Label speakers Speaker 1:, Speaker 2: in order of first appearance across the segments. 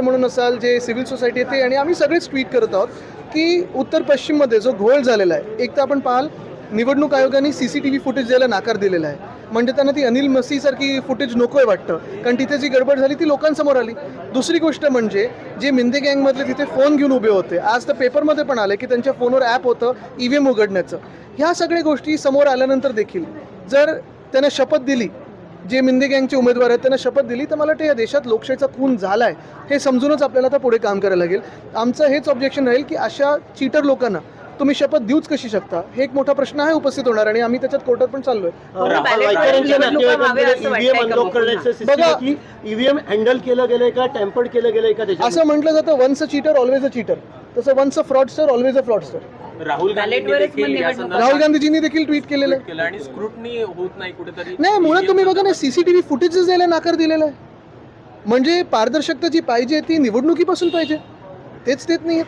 Speaker 1: म्हणून असाल जे सिव्हिल सोसायटी आहे ते आणि आम्ही सगळेच ट्विट करत आहोत की उत्तर पश्चिममध्ये जो घोळ झालेला आहे एक तर आपण पाहाल निवडणूक आयोगाने C C T V footage द्यायला नाकार दिलेला आहे. म्हणजे त्यांना ती अनिल मसीसारखी फुटेज नको आहे वाटतं कारण तिथे जी गडबड झाली ती लोकांसमोर आली. दुसरी गोष्ट म्हणजे जे मिंदे गँगमधले तिथे फोन घेऊन उभे होते आज तर पेपरमध्ये पण आले की त्यांच्या फोनवर ॲप होतं ई व्ही एम उघडण्याचं. ह्या सगळ्या गोष्टी समोर आल्यानंतर देखील जर त्यानं शपथ दिली जे मिंदे गँगचे उमेदवार आहेत त्यांना शपथ दिली तर मला वाटतं या देशात लोकशाहीचा खून झाला आहे हे समजूनच आपल्याला आता पुढे काम करायला लागेल. आमचं हेच ऑब्जेक्शन राहील की अशा चीटर लोकांना तुम्ही शपथ देऊच कशी शकता? हे एक मोठा प्रश्न आहे उपस्थित होणार आणि आम्ही त्याच्यात कोर्टात पण चाललोय.
Speaker 2: करण्याचं
Speaker 1: बघा.
Speaker 2: ईव्हीएम हँडल केलं गेलंय का टेम्पर्ड केलं गेलंय का
Speaker 1: असं म्हटलं जातं once a cheater always a cheater तसं once a fraudster always a fraudster
Speaker 3: Rahul
Speaker 1: Rahul गांधीजींनी देखील ट्विट केलेलं आहे.
Speaker 3: आणि स्क्रुटनी होत नाही कुठेतरी.
Speaker 1: नाही मुळात तुम्ही बघा ना सीसीटीव्ही फुटेजेस द्यायला नाकार दिलेला आहे. म्हणजे पारदर्शकता जी पाहिजे ती निवडणुकीपासून पाहिजे. तेच देत नाही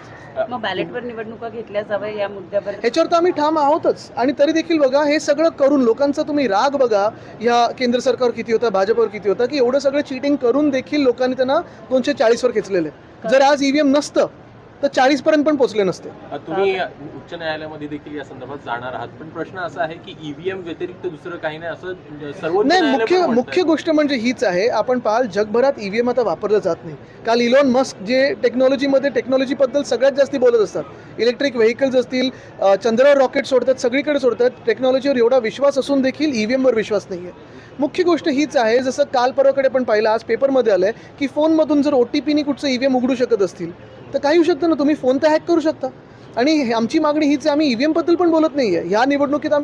Speaker 4: मग बॅलेटवर निवडणुका घेतल्या जाव्या या मुद्द्यावर?
Speaker 1: ह्याच्यावर तर आम्ही ठाम आहोतच. आणि तरी देखील बघा हे सगळं करून लोकांचा तुम्ही राग बघा. ह्या केंद्र सरकारवर किती होता भाजपवर किती होता की एवढं सगळं चिटिंग करून देखील लोकांनी त्यांना दोनशे चाळीसवर खेचलेले जर आज ईव्हीएम नसतं तर चाळीस पर्यंत पण पोहोचले नसते.
Speaker 3: तुम्ही उच्च न्यायालयामध्ये देखील या संदर्भात जाणार आहात. पण प्रश्न असा आहे की ईव्हीएम व्यतिरिक्त दुसरं काही नाही असं सर्वोच्च
Speaker 1: नाही मुख्य. मुख्य गोष्ट म्हणजे हीच आहे. आपण पाहाल जगभरात ईव्हीएम आता वापरलं जात नाही. काल इलॉन मस्क जे टेक्नॉलॉजीमध्ये टेक्नॉलॉजीबद्दल सगळ्यात जास्ती बोलत असतात. इलेक्ट्रिक व्हेकल्स असतील चंद्रावर रॉकेट सोडतात सगळीकडे सोडतात. टेक्नॉलॉजीवर एवढा विश्वास असून देखील ईव्हीएमवर विश्वास नाही आहे मुख्य गोष्ट हीच आहे जसं काल परवाकडे पण पाहिलं आज पेपरमध्ये आलं आहे की फोनमधून जर ओ टी पीनी कुठचं ईव्हीएम उघडू शकत असतील तर काही होऊ शकतं ना तुम्ही फोन तर हॅक करू शकता. आणि हे- आमची मागणी हीच आहे आम्ही ईव्हीएमबद्दल पण बोलत नाही आहे ह्या निवडणुकीत आम्ही